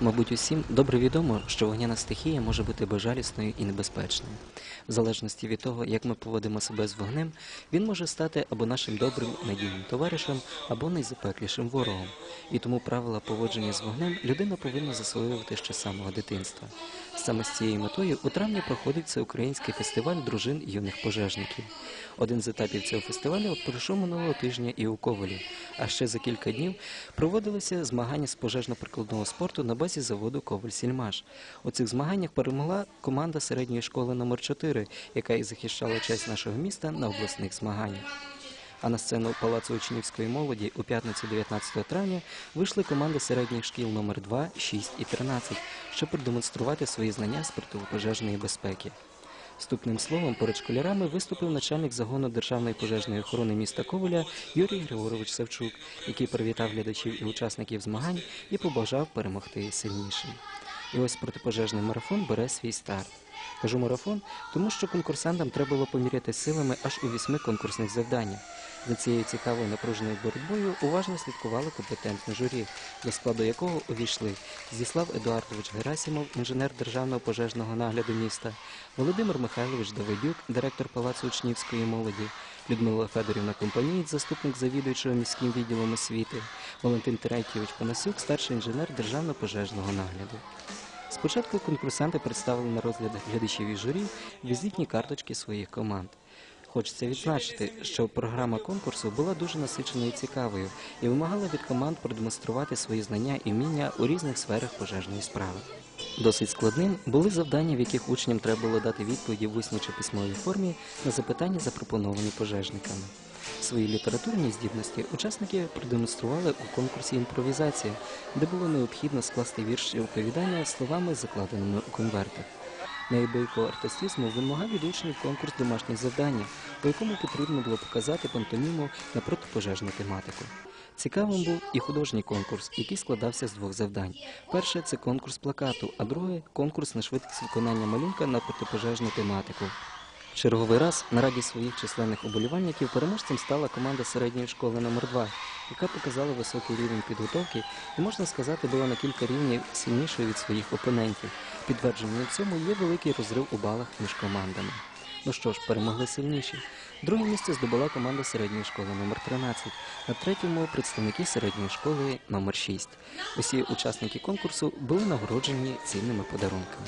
Мабуть, усім добре відомо, що вогняна стихія може бути безжалісною і небезпечною. В залежності від того, як ми поводимо себе з вогнем, він може стати або нашим добрим надійним товаришем, або найзапеклішим ворогом. І тому правила поводження з вогнем людина повинна засвоювати ще з самого дитинства. Саме з цією метою у травні проходить всеукраїнський фестиваль дружин юних пожежників. Один з етапів цього фестивалю пройшов минулого тижня і у Ковалі. А ще за кілька днів проводилися змагання з пожежно-прикладного спорту на базі заводу Коваль-Сільмаш. У цих змаганнях перемогла команда середньої школи номер 4 яка і захищала честь нашого міста на обласних змаганнях. А на сцену Палацу учнівської молоді у п'ятницю 19 травня вийшли команди середніх шкіл номер 2, 6 і 13, щоб продемонструвати свої знання з протипожежної безпеки. Вступним словом перед школярами виступив начальник загону Державної пожежної охорони міста Коваля Юрій Григорович Савчук, який привітав глядачів і учасників змагань і побажав перемогти сильнішим. І ось протипожежний марафон бере свій старт. Кажу марафон, тому що конкурсантам треба було поміряти силами аж у вісьми конкурсних завданнях. За цією цікавою напруженою боротьбою уважно слідкувало компетентне журі, до складу якого увійшли Зіслав Едуардович Герасімов, інженер державного пожежного нагляду міста, Володимир Михайлович Давидюк, директор Палацу учнівської молоді, Людмила Федорівна Компанієць, заступник завідуючого міським відділом освіти, Валентин Терентьєвич Панасюк, старший інженер державного пожежного нагляду. Спочатку конкурсанти представили на розгляд глядачів і журі візитні карточки своїх команд. Хочеться відзначити, що програма конкурсу була дуже насиченою і цікавою і вимагала від команд продемонструвати свої знання і вміння у різних сферах пожежної справи. Досить складним були завдання, в яких учням треба було дати відповіді в усній чи письмовій формі на запитання, запропоновані пожежниками. Свої літературні здібності учасники продемонстрували у конкурсі імпровізація, де було необхідно скласти вірш і оповідання словами, закладеними у конвертах. Неабиякого артистизму вимагав від учнів конкурс домашніх завдання, у якому потрібно було показати пантоміму на протипожежну тематику. Цікавим був і художній конкурс, який складався з двох завдань. Перше це конкурс плакату, а друге конкурс на швидкість виконання малюнка на протипожежну тематику. Черговий раз на раді своїх численних оболівальників переможцем стала команда середньої школи номер 2 яка показала високий рівень підготовки і, можна сказати, була на кілька рівнів сильнішою від своїх опонентів. Підтвердженням цьому є великий розрив у балах між командами. Ну що ж, перемогли сильніші. Друге місце здобула команда середньої школи номер 13 на третьому представники середньої школи номер 6 Усі учасники конкурсу були нагороджені цінними подарунками.